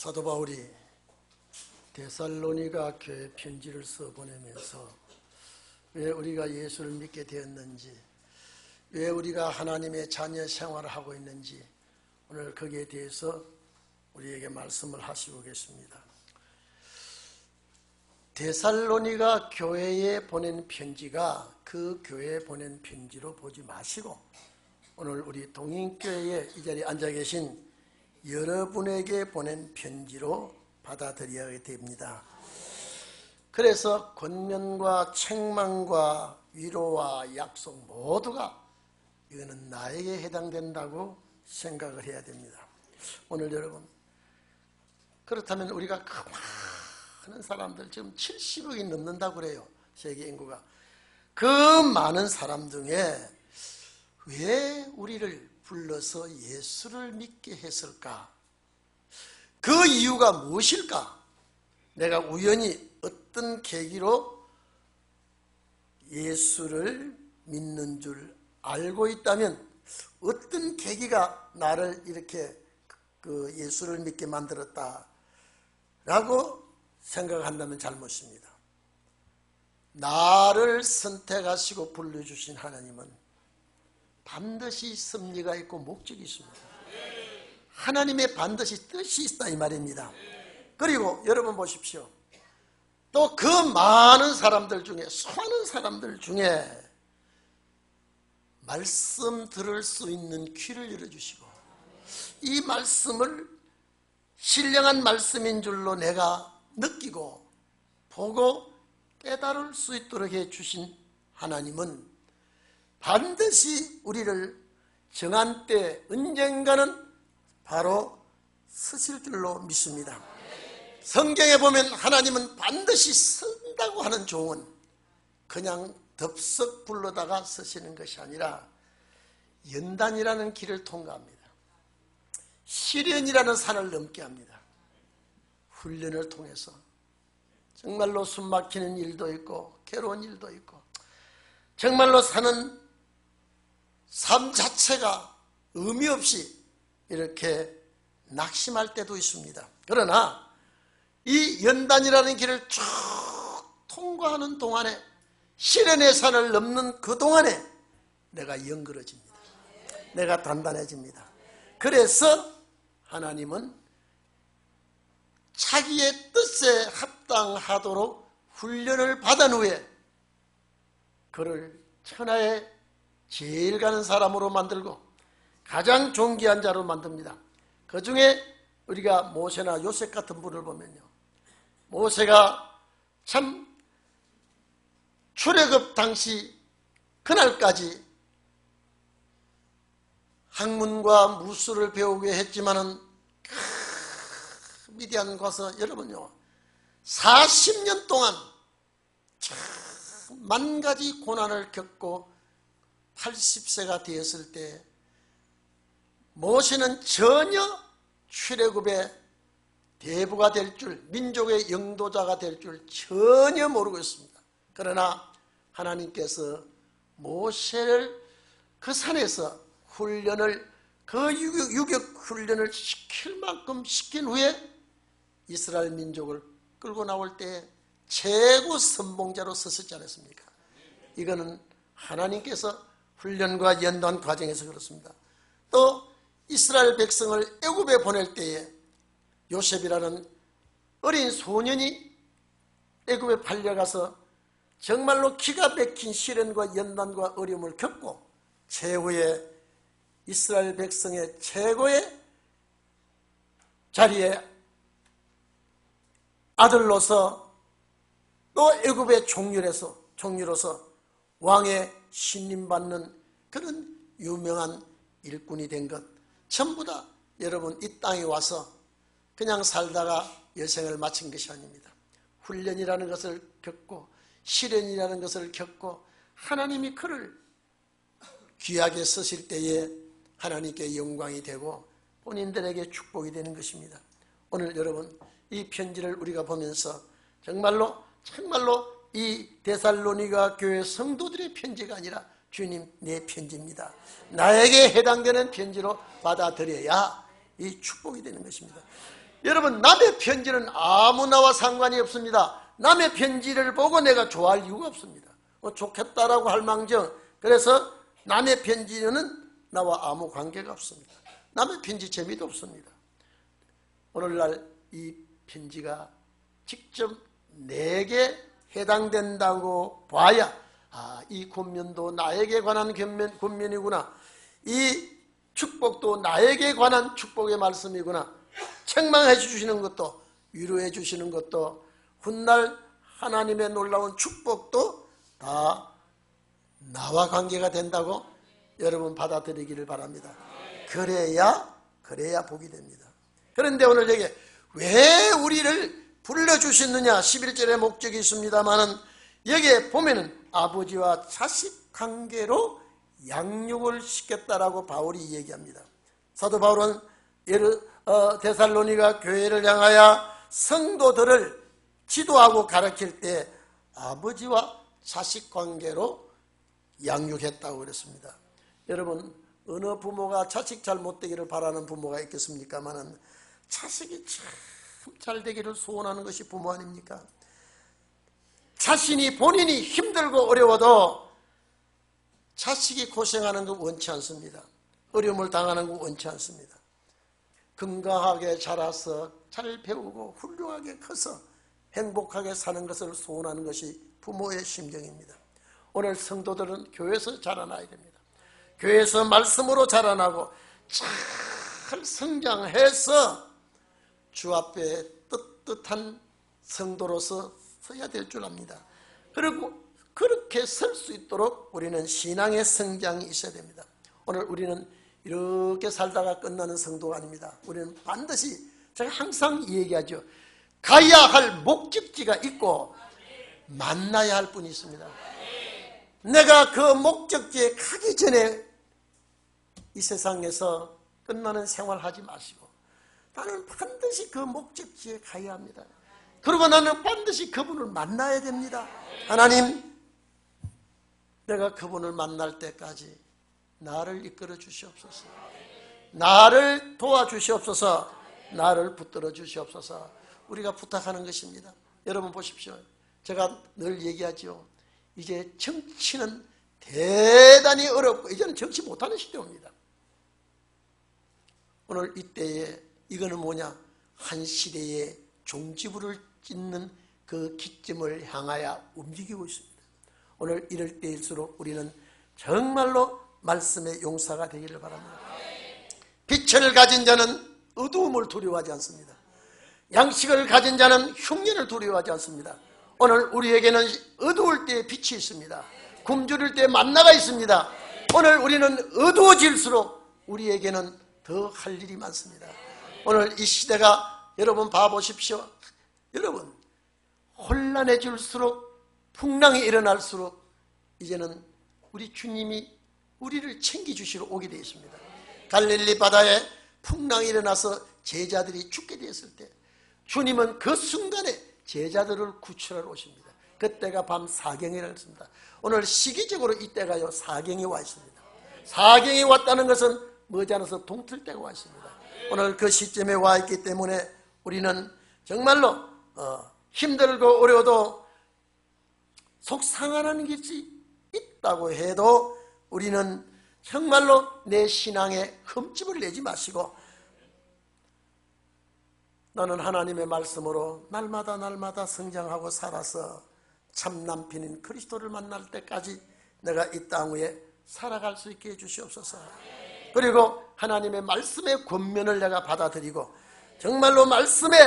사도 바울이 데살로니가 교회 편지를 써 보내면서 왜 우리가 예수를 믿게 되었는지 왜 우리가 하나님의 자녀 생활을 하고 있는지 오늘 거기에 대해서 우리에게 말씀을 하시고 계십니다. 데살로니가 교회에 보낸 편지가 그 교회에 보낸 편지로 보지 마시고 오늘 우리 동인교회에 이 자리에 앉아 계신 여러분에게 보낸 편지로 받아들여야 됩니다. 그래서 권면과 책망과 위로와 약속 모두가 이거는 나에게 해당된다고 생각을 해야 됩니다. 오늘 여러분 그렇다면 우리가 그 많은 사람들 지금 70억이 넘는다고 그래요. 세계 인구가. 그 많은 사람 중에 왜 우리를 불러서 예수를 믿게 했을까? 그 이유가 무엇일까? 내가 우연히 어떤 계기로 예수를 믿는 줄 알고 있다면 어떤 계기가 나를 이렇게 그 예수를 믿게 만들었다 라고 생각한다면 잘못입니다. 나를 선택하시고 불러주신 하나님은 반드시 섭리가 있고 목적이 있습니다. 하나님의 반드시 뜻이 있다 이 말입니다. 그리고 여러분 보십시오. 또 그 많은 사람들 중에 수많은 사람들 중에 말씀 들을 수 있는 귀를 열어주시고 이 말씀을 신령한 말씀인 줄로 내가 느끼고 보고 깨달을 수 있도록 해주신 하나님은 반드시 우리를 정한 때 언젠가는 바로 쓰실 줄로 믿습니다. 성경에 보면 하나님은 반드시 쓴다고 하는 종은 그냥 덥석 불러다가 쓰시는 것이 아니라 연단이라는 길을 통과합니다. 시련이라는 산을 넘게 합니다. 훈련을 통해서 정말로 숨막히는 일도 있고 괴로운 일도 있고 정말로 사는 삶 자체가 의미 없이 이렇게 낙심할 때도 있습니다. 그러나 이 연단이라는 길을 쭉 통과하는 동안에 시련의 산을 넘는 그 동안에 내가 영그러집니다. 내가 단단해집니다. 그래서 하나님은 자기의 뜻에 합당하도록 훈련을 받은 후에 그를 천하의 제일 가는 사람으로 만들고 가장 존귀한 자로 만듭니다. 그 중에 우리가 모세나 요셉 같은 분을 보면요. 모세가 참 출애굽 당시 그날까지 학문과 무술을 배우게 했지만은 미디안 가서 여러분요 40년 동안 만 가지 고난을 겪고 80세가 되었을 때 모세는 전혀 출애굽의 대부가 될 줄, 민족의 영도자가 될 줄 전혀 모르고 있습니다. 그러나 하나님께서 모세를 그 산에서 훈련을 그 유격, 유격 훈련을 시킬 만큼 시킨 후에 이스라엘 민족을 끌고 나올 때 최고 선봉자로 섰었지 않았습니까? 이거는 하나님께서 훈련과 연단 과정에서 그렇습니다. 또 이스라엘 백성을 애굽에 보낼 때에 요셉이라는 어린 소년이 애굽에 팔려가서 정말로 기가 막힌 시련과 연단과 어려움을 겪고 최후의 이스라엘 백성의 최고의 자리에 아들로서 또 애굽의 종류로서 종류로서 왕의 신임받는 그런 유명한 일꾼이 된 것 전부 다 여러분 이 땅에 와서 그냥 살다가 여생을 마친 것이 아닙니다. 훈련이라는 것을 겪고 시련이라는 것을 겪고 하나님이 그를 귀하게 쓰실 때에 하나님께 영광이 되고 본인들에게 축복이 되는 것입니다. 오늘 여러분 이 편지를 우리가 보면서 정말로 정말로 이 데살로니가 교회 성도들의 편지가 아니라 주님 내 편지입니다. 나에게 해당되는 편지로 받아들여야 이 축복이 되는 것입니다. 여러분 남의 편지는 아무나와 상관이 없습니다. 남의 편지를 보고 내가 좋아할 이유가 없습니다. 뭐 좋겠다라고 할 망정 그래서 남의 편지는 나와 아무 관계가 없습니다. 남의 편지 재미도 없습니다. 오늘날 이 편지가 직접 내게 해당된다고 봐야 아, 이 권면도 나에게 관한 권면, 권면이구나. 이 축복도 나에게 관한 축복의 말씀이구나. 책망해 주시는 것도 위로해 주시는 것도 훗날 하나님의 놀라운 축복도 다 나와 관계가 된다고 여러분 받아들이기를 바랍니다. 그래야 그래야 복이 됩니다. 그런데 오늘 여기 왜 우리를 불러주셨느냐 11절에 목적이 있습니다만은 여기에 보면은 아버지와 자식 관계로 양육을 시켰다라고 바울이 얘기합니다. 사도 바울은 어, 데살로니가 교회를 향하여 성도들을 지도하고 가르칠 때 아버지와 자식 관계로 양육했다고 그랬습니다. 여러분 어느 부모가 자식 잘 못되기를 바라는 부모가 있겠습니까마는 자식이 참 잘 되기를 소원하는 것이 부모 아닙니까? 자신이 본인이 힘들고 어려워도 자식이 고생하는 거 원치 않습니다. 어려움을 당하는 거 원치 않습니다. 건강하게 자라서 잘 배우고 훌륭하게 커서 행복하게 사는 것을 소원하는 것이 부모의 심정입니다. 오늘 성도들은 교회에서 자라나야 됩니다. 교회에서 말씀으로 자라나고 잘 성장해서 주 앞에 떳떳한 성도로서 서야 될 줄 압니다. 그리고 그렇게 설 수 있도록 우리는 신앙의 성장이 있어야 됩니다. 오늘 우리는 이렇게 살다가 끝나는 성도가 아닙니다. 우리는 반드시 제가 항상 얘기하죠. 가야 할 목적지가 있고 만나야 할 분이 있습니다. 내가 그 목적지에 가기 전에 이 세상에서 끝나는 생활하지 마시고 나는 반드시 그 목적지에 가야 합니다. 그리고 나는 반드시 그분을 만나야 됩니다. 하나님, 내가 그분을 만날 때까지 나를 이끌어 주시옵소서. 나를 도와주시옵소서. 나를 붙들어 주시옵소서. 우리가 부탁하는 것입니다. 여러분 보십시오. 제가 늘 얘기하죠. 이제 정치는 대단히 어렵고 이제는 정치 못하는 시대입니다. 오늘 이때에 이거는 뭐냐? 한 시대의 종지부를 찢는 그 기점을 향하여 움직이고 있습니다. 오늘 이럴 때일수록 우리는 정말로 말씀의 용사가 되기를 바랍니다. 빛을 가진 자는 어두움을 두려워하지 않습니다. 양식을 가진 자는 흉년을 두려워하지 않습니다. 오늘 우리에게는 어두울 때 빛이 있습니다. 굶주릴 때 만나가 있습니다. 오늘 우리는 어두워질수록 우리에게는 더 할 일이 많습니다. 오늘 이 시대가 여러분 봐보십시오. 여러분 혼란해질수록 풍랑이 일어날수록 이제는 우리 주님이 우리를 챙겨주시러 오게 되어 있습니다. 갈릴리 바다에 풍랑이 일어나서 제자들이 죽게 되었을 때 주님은 그 순간에 제자들을 구출하러 오십니다. 그때가 밤 사경이라고 했습니다. 오늘 시기적으로 이때가요 사경이 와 있습니다. 사경이 왔다는 것은 머지않아서 동틀 때가 와 있습니다. 오늘 그 시점에 와 있기 때문에 우리는 정말로 어, 힘들고 어려워도 속상하는 것이 있다고 해도 우리는 정말로 내 신앙에 흠집을 내지 마시고 너는 하나님의 말씀으로 날마다 날마다 성장하고 살아서 참 남편인 그리스도를 만날 때까지 내가 이 땅 위에 살아갈 수 있게 해주시옵소서. 그리고 하나님의 말씀의 권면을 내가 받아들이고 정말로 말씀의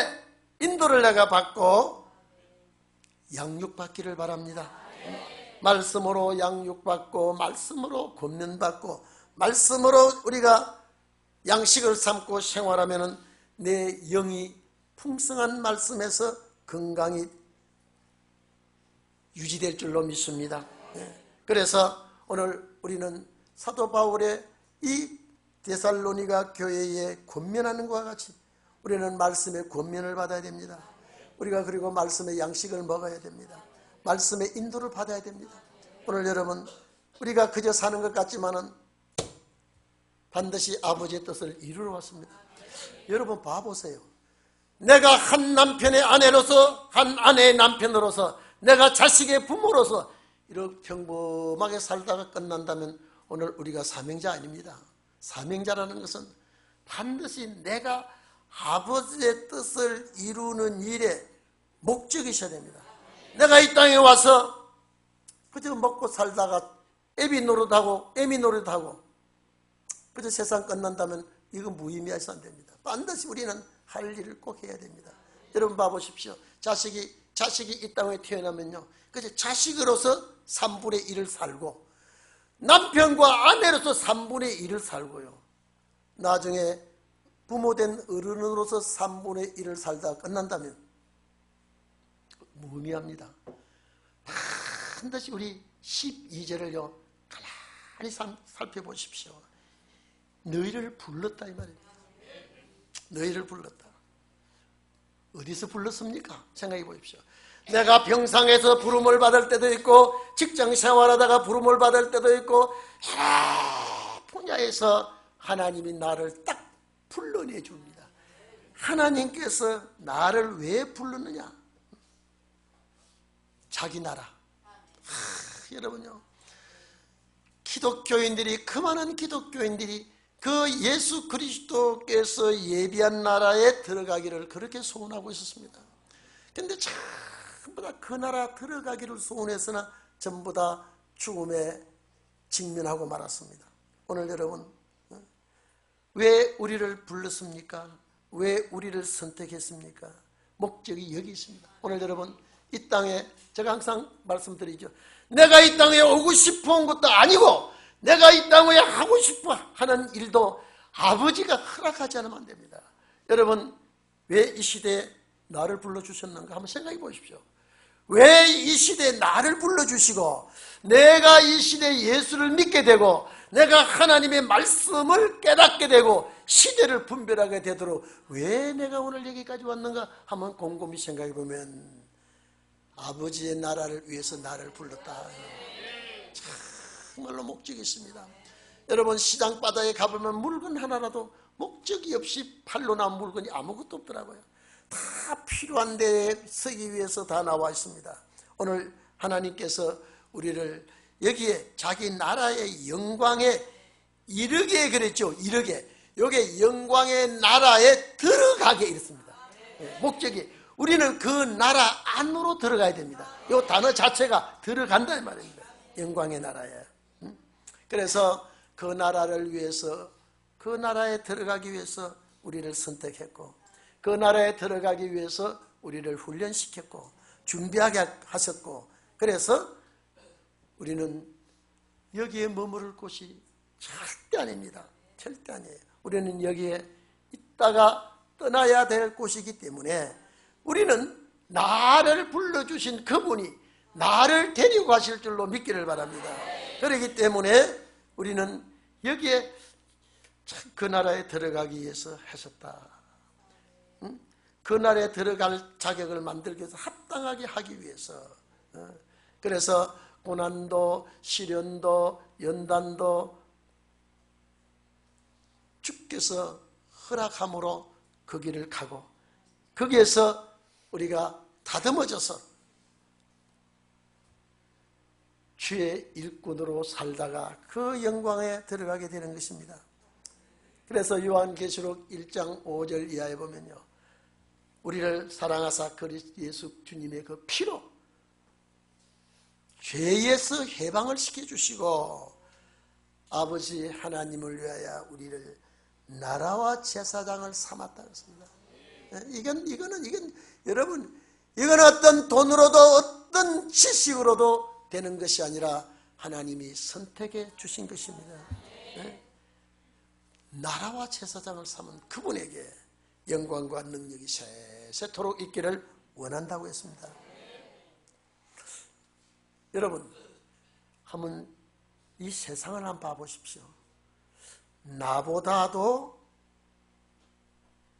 인도를 내가 받고 양육받기를 바랍니다. 말씀으로 양육받고 말씀으로 권면받고 말씀으로 우리가 양식을 삼고 생활하면 내 영이 풍성한 말씀에서 건강이 유지될 줄로 믿습니다. 네. 그래서 오늘 우리는 사도 바울의 이 데살로니가 교회에 권면하는 것과 같이 우리는 말씀의 권면을 받아야 됩니다. 우리가 그리고 말씀의 양식을 먹어야 됩니다. 말씀의 인도를 받아야 됩니다. 오늘 여러분 우리가 그저 사는 것 같지만은 반드시 아버지의 뜻을 이루러 왔습니다. 여러분 봐보세요. 내가 한 남편의 아내로서 한 아내의 남편으로서 내가 자식의 부모로서 이렇게 평범하게 살다가 끝난다면 오늘 우리가 사명자 아닙니다. 사명자라는 것은 반드시 내가 아버지의 뜻을 이루는 일에 목적이 있어야 됩니다. 내가 이 땅에 와서 그저 먹고 살다가 애비 노릇하고 애미 노릇하고 그저 세상 끝난다면 이건 무의미해서 안 됩니다. 반드시 우리는 할 일을 꼭 해야 됩니다. 여러분 봐보십시오. 자식이 자식이 이 땅에 태어나면요. 그저 자식으로서 3분의 1을 살고 남편과 아내로서 3분의 1을 살고요. 나중에 부모된 어른으로서 3분의 1을 살다 끝난다면 무의미합니다. 반드시 우리 12절을요. 가만히 살펴보십시오. 너희를 불렀다 이 말입니다. 너희를 불렀다. 어디서 불렀습니까? 생각해 보십시오. 내가 병상에서 부름을 받을 때도 있고 직장 생활하다가 부름을 받을 때도 있고 여러 분야에서 하나님이 나를 딱 불러내 줍니다. 하나님께서 나를 왜 부르느냐? 자기 나라. 하, 여러분요. 기독교인들이 그만한 기독교인들이 그 예수 그리스도께서 예비한 나라에 들어가기를 그렇게 소원하고 있었습니다. 근데 전부 다 그 나라 들어가기를 소원했으나 전부 다 죽음에 직면하고 말았습니다. 오늘 여러분 어? 왜 우리를 불렀습니까? 왜 우리를 선택했습니까? 목적이 여기 있습니다. 오늘 여러분 이 땅에 제가 항상 말씀드리죠. 내가 이 땅에 오고 온 것도 아니고 내가 이 땅에 하고 싶어 하는 일도 아버지가 허락하지 않으면 안 됩니다. 여러분 왜 이 시대에 나를 불러주셨는가 한번 생각해 보십시오. 왜 이 시대에 나를 불러주시고 내가 이 시대에 예수를 믿게 되고 내가 하나님의 말씀을 깨닫게 되고 시대를 분별하게 되도록 왜 내가 오늘 여기까지 왔는가 한번 곰곰이 생각해 보면 아버지의 나라를 위해서 나를 불렀다. 정말로 목적이 있습니다. 여러분 시장 바닥에 가보면 물건 하나라도 목적이 없이 팔로 나온 물건이 아무것도 없더라고요. 다 필요한 데에 쓰기 위해서 다 나와 있습니다. 오늘 하나님께서 우리를 여기에 자기 나라의 영광에 이르게 그랬죠. 이르게. 요게 영광의 나라에 들어가게 이랬습니다. 예, 목적이 우리는 그 나라 안으로 들어가야 됩니다. 이 단어 자체가 들어간다 이 말입니다. 영광의 나라에. 그래서 그 나라를 위해서 그 나라에 들어가기 위해서 우리를 선택했고 그 나라에 들어가기 위해서 우리를 훈련시켰고 준비하게 하셨고 그래서 우리는 여기에 머무를 곳이 절대 아닙니다. 절대 아니에요. 우리는 여기에 있다가 떠나야 될 곳이기 때문에 우리는 나를 불러주신 그분이 나를 데리고 가실 줄로 믿기를 바랍니다. 그렇기 때문에 우리는 여기에 그 나라에 들어가기 위해서 하셨다. 응? 그 나라에 들어갈 자격을 만들기 위해서 합당하게 하기 위해서. 어? 그래서 고난도, 시련도, 연단도 주께서 허락함으로 그 길을 가고 거기에서 우리가 다듬어져서 주의 일꾼으로 살다가 그 영광에 들어가게 되는 것입니다. 그래서 요한계시록 1장 5절 이하에 보면요. 우리를 사랑하사 그리스도 예수 주님의 그 피로 죄에서 해방을 시켜주시고 아버지 하나님을 위하여 우리를 나라와 제사장을 삼았다 그랬습니다. 예, 이건 이거는 이건 여러분 이건 어떤 돈으로도 어떤 지식으로도 되는 것이 아니라 하나님이 선택해 주신 것입니다. 네? 나라와 제사장을 삼은 그분에게 영광과 능력이 세세토록 있기를 원한다고 했습니다. 여러분 한번 이 세상을 한번 봐보십시오. 나보다도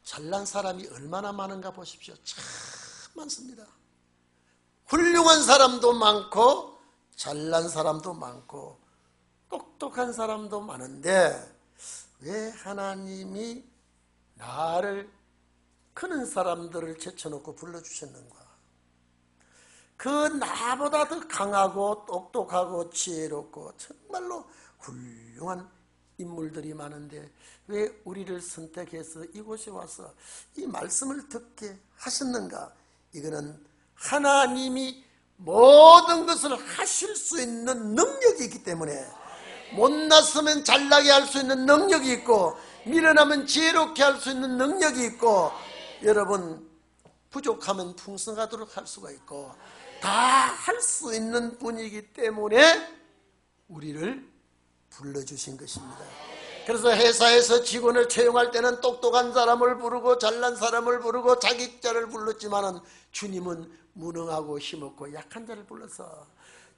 잘난 사람이 얼마나 많은가 보십시오. 참 많습니다. 훌륭한 사람도 많고 잘난 사람도 많고 똑똑한 사람도 많은데 왜 하나님이 나를 그런 사람들을 제쳐놓고 불러주셨는가? 그 나보다 더 강하고 똑똑하고 지혜롭고 정말로 훌륭한 인물들이 많은데 왜 우리를 선택해서 이곳에 와서 이 말씀을 듣게 하셨는가? 이거는 하나님이 모든 것을 하실 수 있는 능력이 있기 때문에 못났으면 잘나게 할 수 있는 능력이 있고 미련하면 지혜롭게 할 수 있는 능력이 있고 여러분 부족하면 풍성하도록 할 수가 있고 다 할 수 있는 분이기 때문에 우리를 불러주신 것입니다. 그래서 회사에서 직원을 채용할 때는 똑똑한 사람을 부르고 잘난 사람을 부르고 자격자를 불렀지만은 주님은 무능하고 힘없고 약한 자를 불러서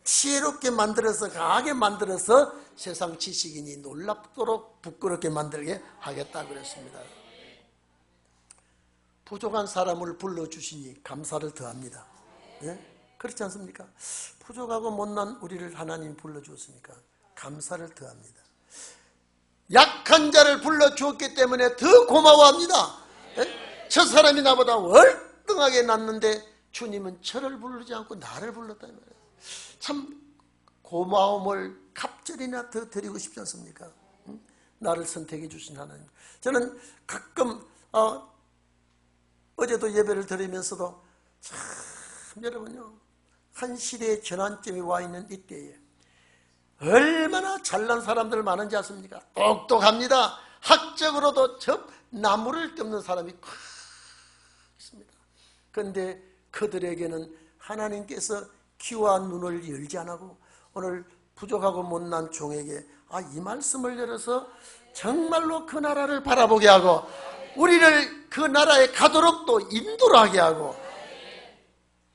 지혜롭게 만들어서 강하게 만들어서 세상 지식인이 놀랍도록 부끄럽게 만들게 하겠다 그랬습니다. 부족한 사람을 불러주시니 감사를 더합니다. 예? 그렇지 않습니까? 부족하고 못난 우리를 하나님 불러주었으니까 감사를 더합니다. 약한 자를 불러주었기 때문에 더 고마워합니다. 예? 저 사람이 나보다 월등하게 낫는데 주님은 저를 부르지 않고 나를 불렀다 말이에요. 참 고마움을 갑절이나 더 드리고 싶지 않습니까? 응? 나를 선택해 주신 하나님. 저는 가끔 어, 어제도 예배를 드리면서도 참 여러분요 한 시대의 전환점이 와 있는 이때에 얼마나 잘난 사람들 많은지 아십니까? 똑똑합니다. 학적으로도 저 나무를 뜯는 사람이 크 있습니다. 그런데 그들에게는 하나님께서 귀와 눈을 열지 않고 오늘 부족하고 못난 종에게 아, 이 말씀을 열어서 정말로 그 나라를 바라보게 하고 우리를 그 나라에 가도록 또 인도를 하게 하고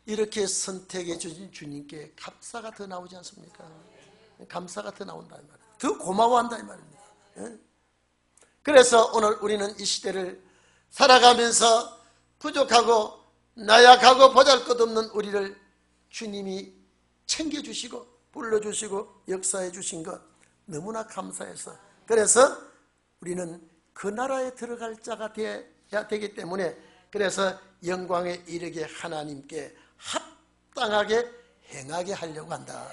이렇게 선택해 주신 주님께 감사가 더 나오지 않습니까? 감사가 더 나온다 이 말이에요. 더 고마워한다 이 말입니다. 예? 그래서 오늘 우리는 이 시대를 살아가면서 부족하고 나약하고 보잘것없는 우리를 주님이 챙겨주시고 불러주시고 역사해 주신 것 너무나 감사해서 그래서 우리는 그 나라에 들어갈 자가 되어야 되기 때문에 그래서 영광에 이르게 하나님께 합당하게 행하게 하려고 한다.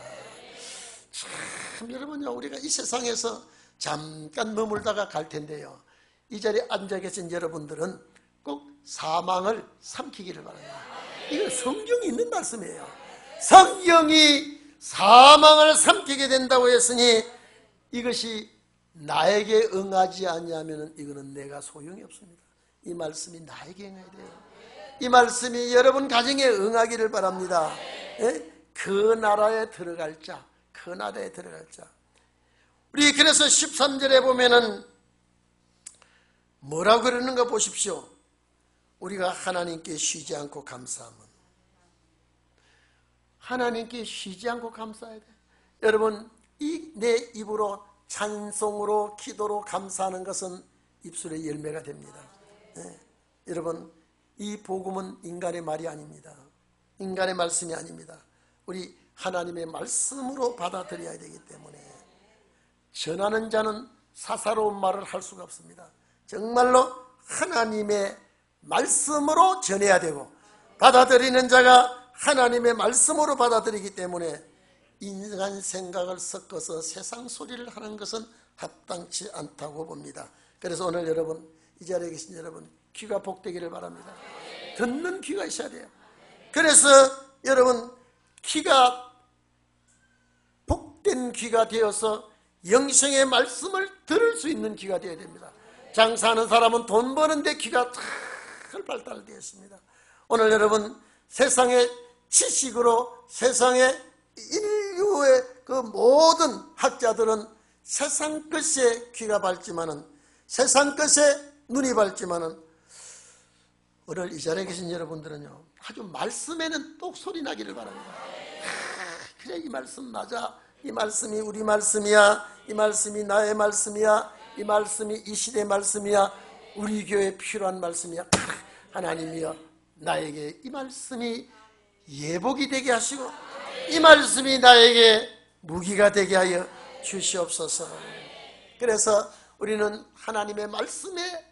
참 여러분요 우리가 이 세상에서 잠깐 머물다가 갈 텐데요. 이 자리에 앉아 계신 여러분들은 꼭 사망을 삼키기를 바랍니다. 이건 성경이 있는 말씀이에요. 성경이 사망을 삼키게 된다고 했으니 이것이 나에게 응하지 않냐면 이거는 내가 소용이 없습니다. 이 말씀이 나에게 응해야 돼요. 이 말씀이 여러분 가정에 응하기를 바랍니다. 예? 그 나라에 들어갈 자, 그 나라에 들어갈 자. 우리 그래서 13절에 보면은 뭐라고 그러는가 보십시오. 우리가 하나님께 쉬지 않고 감사함은 하나님께 쉬지 않고 감사해야 돼. 여러분 이 내 입으로 찬송으로 기도로 감사하는 것은 입술의 열매가 됩니다. 네. 여러분 이 복음은 인간의 말이 아닙니다. 인간의 말씀이 아닙니다. 우리 하나님의 말씀으로 받아들여야 되기 때문에 전하는 자는 사사로운 말을 할 수가 없습니다. 정말로 하나님의 말씀으로 전해야 되고 받아들이는 자가 하나님의 말씀으로 받아들이기 때문에 인간 생각을 섞어서 세상 소리를 하는 것은 합당치 않다고 봅니다. 그래서 오늘 여러분 이 자리에 계신 여러분 귀가 복되기를 바랍니다. 듣는 귀가 있어야 돼요. 그래서 여러분 귀가 복된 귀가 되어서 영생의 말씀을 들을 수 있는 귀가 되어야 됩니다. 장사하는 사람은 돈 버는데 귀가 탁 발달되어 있습니다. 오늘 여러분 세상의 지식으로 세상의 인류의 그 모든 학자들은 세상 것에 귀가 밝지만은 세상 것에 눈이 밝지만은 오늘 이 자리에 계신 여러분들은요 아주 말씀에는 똑소리 나기를 바랍니다. 아, 그래 이 말씀 맞아. 이 말씀이 우리 말씀이야. 이 말씀이 나의 말씀이야. 이 말씀이 이 시대의 말씀이야. 우리 교회에 필요한 말씀이야. 하나님이여 나에게 이 말씀이 예복이 되게 하시고 이 말씀이 나에게 무기가 되게 하여 주시옵소서. 그래서 우리는 하나님의 말씀에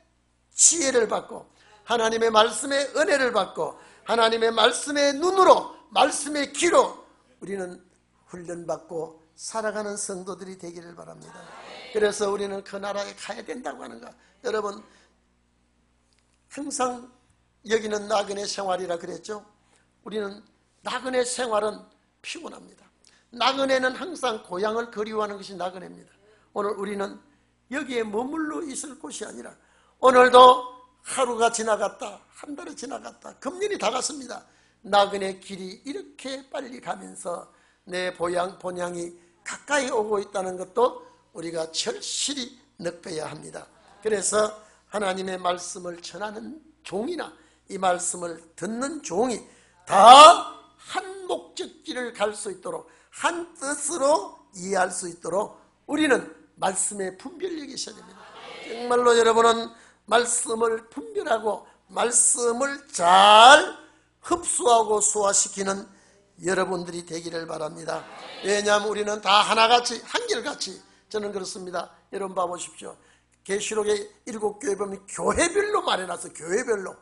지혜를 받고 하나님의 말씀의 은혜를 받고 하나님의 말씀의 눈으로 말씀의 귀로 우리는 훈련받고 살아가는 성도들이 되기를 바랍니다. 그래서 우리는 그 나라에 가야 된다고 하는 거. 여러분 항상 여기는 나그네 생활이라 그랬죠. 우리는 나그네 생활은 피곤합니다. 나그네는 항상 고향을 그리워하는 것이 나그네입니다. 오늘 우리는 여기에 머물러 있을 곳이 아니라 오늘도 하루가 지나갔다 한 달이 지나갔다 금년이 다 갔습니다. 나그네 길이 이렇게 빨리 가면서 내 보양 본향이 가까이 오고 있다는 것도 우리가 절실히 느껴야 합니다. 그래서 하나님의 말씀을 전하는 종이나 이 말씀을 듣는 종이 다 한 목적지를 갈 수 있도록 한 뜻으로 이해할 수 있도록 우리는 말씀의 분별력이 있어야 됩니다. 정말로 여러분은 말씀을 분별하고 말씀을 잘 흡수하고 소화시키는 여러분들이 되기를 바랍니다. 왜냐하면 우리는 다 하나같이 한결같이 저는 그렇습니다. 여러분 봐보십시오. 계시록의 일곱 교회 보면 교회별로 말해놨어 교회별로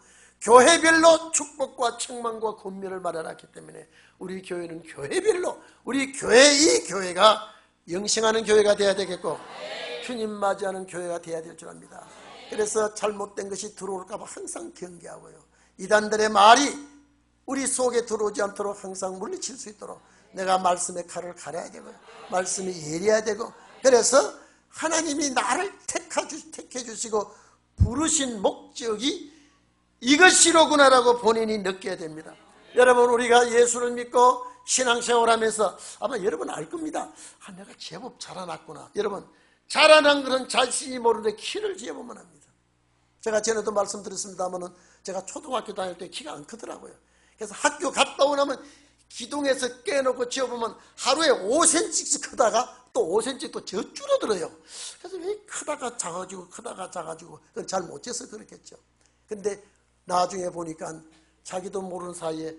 교회별로 축복과 책망과 권면을 마련했기 때문에 우리 교회는 교회별로 우리 교회 이 교회가 영생하는 교회가 돼야 되겠고 주님 맞이하는 교회가 돼야 될 줄 압니다. 그래서 잘못된 것이 들어올까 봐 항상 경계하고요. 이단들의 말이 우리 속에 들어오지 않도록 항상 물리칠 수 있도록 내가 말씀의 칼을 갈아야 되고요. 말씀이 예리해야 되고 그래서 하나님이 나를 택해 주시고 부르신 목적이 이것이로구나라고 본인이 느껴야 됩니다. 여러분 우리가 예수를 믿고 신앙생활하면서 아마 여러분 알 겁니다. 아 내가 제법 자라났구나. 여러분 자라난 것은 자신이 모르는데 키를 재보면 합니다. 제가 전에도 말씀드렸습니다만은 제가 초등학교 다닐 때 키가 안 크더라고요. 그래서 학교 갔다 오면 기둥에서 깨놓고 지어보면 하루에 5cm씩 크다가 또 5cm 또저 줄어들어요. 그래서 왜 크다가 작아지고 크다가 작아지고 그건 잘못 재서 그렇겠죠. 근데 나중에 보니까 자기도 모르는 사이에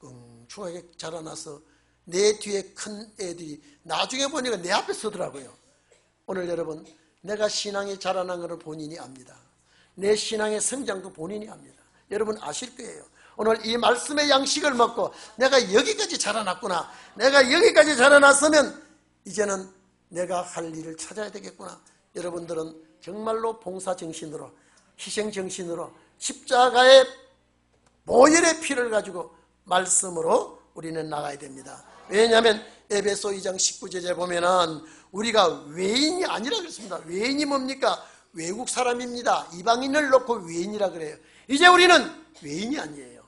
엉충하게 자라나서 내 뒤에 큰 애들이 나중에 보니까 내 앞에 서더라고요. 오늘 여러분 내가 신앙이 자라난 것을 본인이 압니다. 내 신앙의 성장도 본인이 압니다. 여러분 아실 거예요. 오늘 이 말씀의 양식을 먹고 내가 여기까지 자라났구나. 내가 여기까지 자라났으면 이제는 내가 할 일을 찾아야 되겠구나. 여러분들은 정말로 봉사 정신으로 희생 정신으로 십자가의 모혈의 피를 가지고 말씀으로 우리는 나가야 됩니다. 왜냐하면 에베소 2장 19절에 보면은 우리가 외인이 아니라 그랬습니다. 외인이 뭡니까? 외국 사람입니다. 이방인을 놓고 외인이라 그래요. 이제 우리는 외인이 아니에요.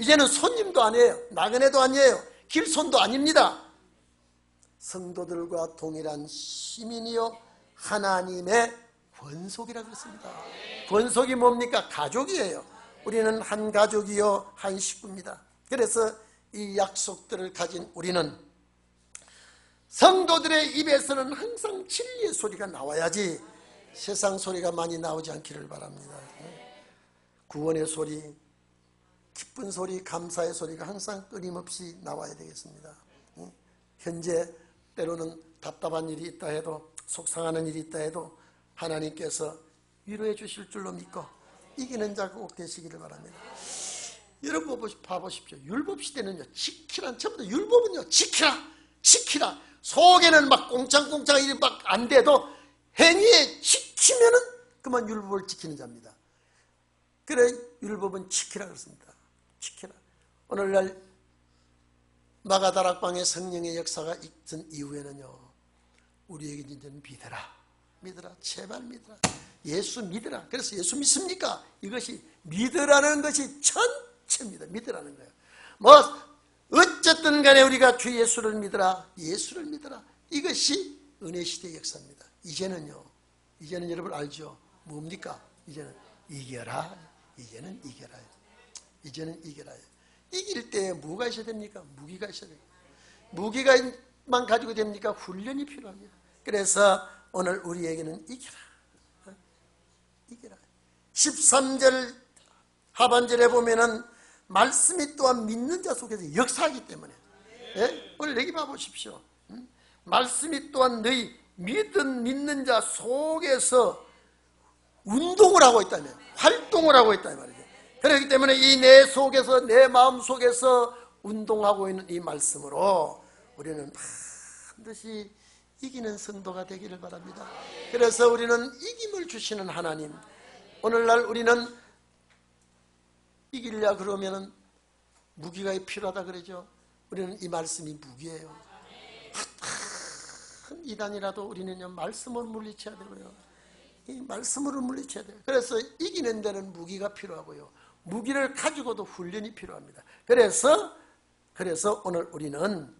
이제는 손님도 아니에요. 나그네도 아니에요. 길손도 아닙니다. 성도들과 동일한 시민이요 하나님의 권속이라 그랬습니다. 권속이 뭡니까? 가족이에요. 우리는 한 가족이요 한 식구입니다. 그래서 이 약속들을 가진 우리는 성도들의 입에서는 항상 진리의 소리가 나와야지 세상 소리가 많이 나오지 않기를 바랍니다. 구원의 소리, 기쁜 소리, 감사의 소리가 항상 끊임없이 나와야 되겠습니다. 현재 때로는 답답한 일이 있다 해도 속상하는 일이 있다 해도 하나님께서 위로해 주실 줄로 믿고 이기는 자가 꼭 되시기를 바랍니다. 여러분 봐보십시오. 율법 시대는요. 지키란 전부 다 율법은요. 지키라 지키라 속에는 막 꽁창꽁창 일이 막 안 돼도 행위에 지키면은 그만 율법을 지키는 자입니다. 그래 율법은 지키라 그렇습니다. 지키라. 오늘날 마가다락방의 성령의 역사가 있던 이후에는요. 우리에게 이제는 믿어라. 믿어라. 제발 믿어라. 예수 믿으라. 그래서 예수 믿습니까? 이것이 믿으라는 것이 전체입니다. 믿으라는 거예요. 뭐 어쨌든 간에 우리가 주 예수를 믿으라. 예수를 믿으라. 이것이 은혜 시대의 역사입니다. 이제는요. 이제는 여러분 알죠? 뭡니까? 이제는 이겨라. 이제는 이겨라. 이제는 이겨라. 이길 때 뭐가 있어야 됩니까? 무기가 있어야 됩니다. 무기가만 가지고 됩니까? 훈련이 필요합니다. 그래서 오늘 우리에게는 이겨라. 이겨라. 13절 하반절에 보면은 말씀이 또한 믿는 자 속에서 역사하기 때문에 예? 오늘 여기 봐보십시오. 음? 말씀이 또한 너희 믿은 믿는 자 속에서 운동을 하고 있다면 활동을 하고 있다 말이죠. 그렇기 때문에 이 내 속에서 내 마음 속에서 운동하고 있는 이 말씀으로 우리는 반드시 이기는 성도가 되기를 바랍니다. 그래서 우리는 이김을 주시는 하나님. 오늘날 우리는 이기려 그러면은 무기가 필요하다 그러죠. 우리는 이 말씀이 무기예요. 큰 이단이라도 우리는 말씀을 물리쳐야 되고요. 이 말씀으로 물리쳐야 돼요. 그래서 이기는 데는 무기가 필요하고요. 무기를 가지고도 훈련이 필요합니다. 그래서 그래서 오늘 우리는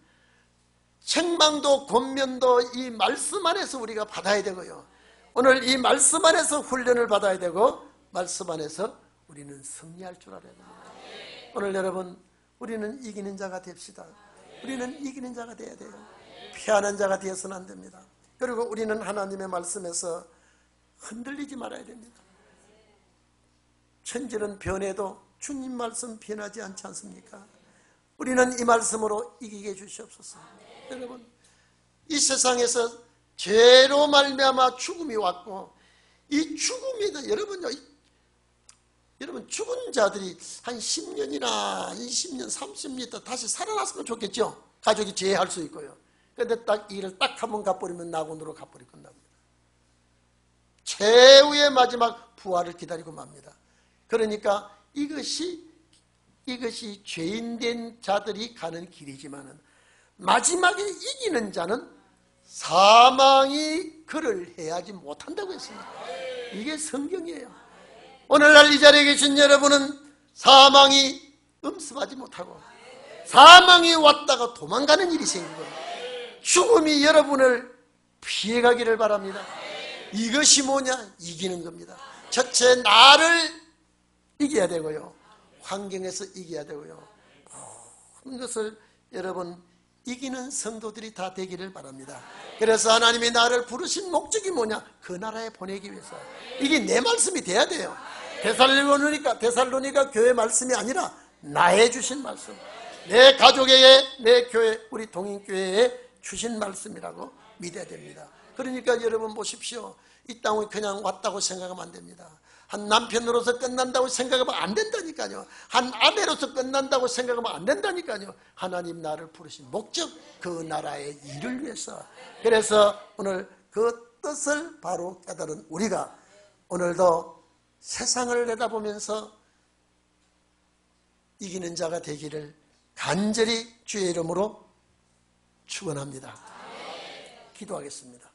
책망도 권면도 이 말씀 안에서 우리가 받아야 되고요. 오늘 이 말씀 안에서 훈련을 받아야 되고 말씀 안에서 우리는 승리할 줄 알아야 됩니다. 오늘 여러분 우리는 이기는 자가 됩시다. 우리는 이기는 자가 돼야 돼요. 피하는 자가 되어서는 안 됩니다. 그리고 우리는 하나님의 말씀에서 흔들리지 말아야 됩니다. 천지는 변해도 주님 말씀 변하지 않지 않습니까? 우리는 이 말씀으로 이기게 해주시옵소서. 여러분, 이 세상에서 죄로 말미암아 죽음이 왔고 이 죽음이 여러분요. 이, 여러분 죽은 자들이 한 10년이나 20년, 30년 다시 살아났으면 좋겠죠. 가족이 죄할 수 있고요. 근데 딱 이를 딱한 번 갚버리면 낙원으로 갚버릴 건답니다. 최후의 마지막 부활을 기다리고 맙니다. 그러니까 이것이 이것이 죄인된 자들이 가는 길이지만은 마지막에 이기는 자는 사망이 그를 해하지 못한다고 했습니다. 이게 성경이에요. 오늘날 이 자리에 계신 여러분은 사망이 음습하지 못하고 사망이 왔다가 도망가는 일이 생기고 죽음이 여러분을 피해가기를 바랍니다. 이것이 뭐냐? 이기는 겁니다. 첫째 나를 이겨야 되고요. 환경에서 이겨야 되고요. 모든 것을 여러분 이기는 성도들이 다 되기를 바랍니다. 그래서 하나님이 나를 부르신 목적이 뭐냐? 그 나라에 보내기 위해서. 이게 내 말씀이 돼야 돼요. 데살로니가 데살로니가 교회 말씀이 아니라 나의 주신 말씀. 내 가족에게 내 교회 우리 동인 교회에 주신 말씀이라고 믿어야 됩니다. 그러니까 여러분 보십시오. 이 땅에 그냥 왔다고 생각하면 안 됩니다. 한 남편으로서 끝난다고 생각하면 안 된다니까요. 한 아내로서 끝난다고 생각하면 안 된다니까요. 하나님 나를 부르신 목적, 그 나라의 일을 위해서. 그래서 오늘 그 뜻을 바로 깨달은 우리가 오늘도 세상을 내다보면서 이기는 자가 되기를 간절히 주의 이름으로 축원합니다. 기도하겠습니다.